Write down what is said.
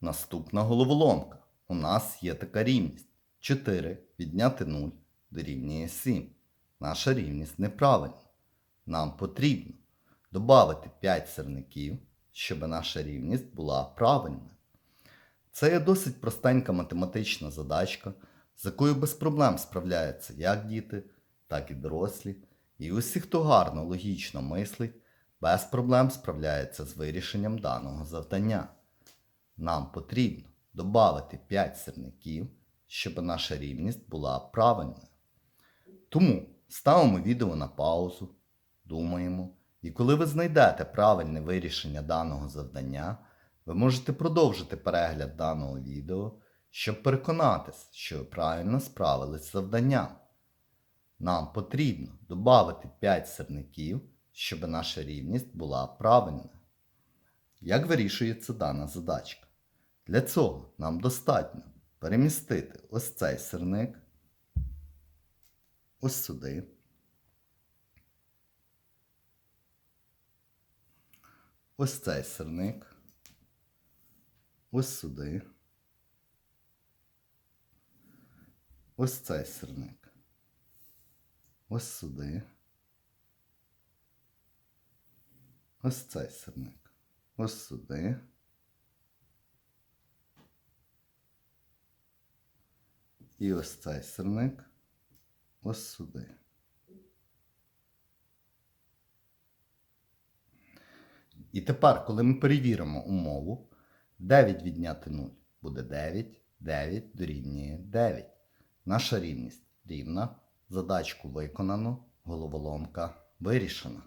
Наступна головоломка. У нас є така рівність. 4 відняти 0 дорівнює 7. Наша рівність неправильна. Нам потрібно додати 5 сірників, щоб наша рівність була правильною. Це є досить простенька математична задачка, з якою без проблем справляються як діти, так і дорослі. І усі, хто гарно логічно мислить, без проблем справляється з вирішенням даного завдання. Нам потрібно додати 5 сірників, щоб наша рівність була правильною. Тому ставимо відео на паузу, думаємо, і коли ви знайдете правильне вирішення даного завдання, ви можете продовжити перегляд даного відео, щоб переконатись, що ви правильно справились з завданням. Нам потрібно додати 5 сірників, щоб наша рівність була правильною. Як вирішується дана задачка? Для цього нам достатньо перемістити ось цей сирник ось сюди. Ось цей сирник. Ось сюди. Ось цей сирник. Ось сюди. Ось цей сирник. Ось сюди. І ось цей сирник. Ось сюди. І тепер, коли ми перевіримо умову, 9 відняти 0 буде 9, 9 дорівнює 9. Наша рівність рівна. Задачку виконано, головоломка вирішена.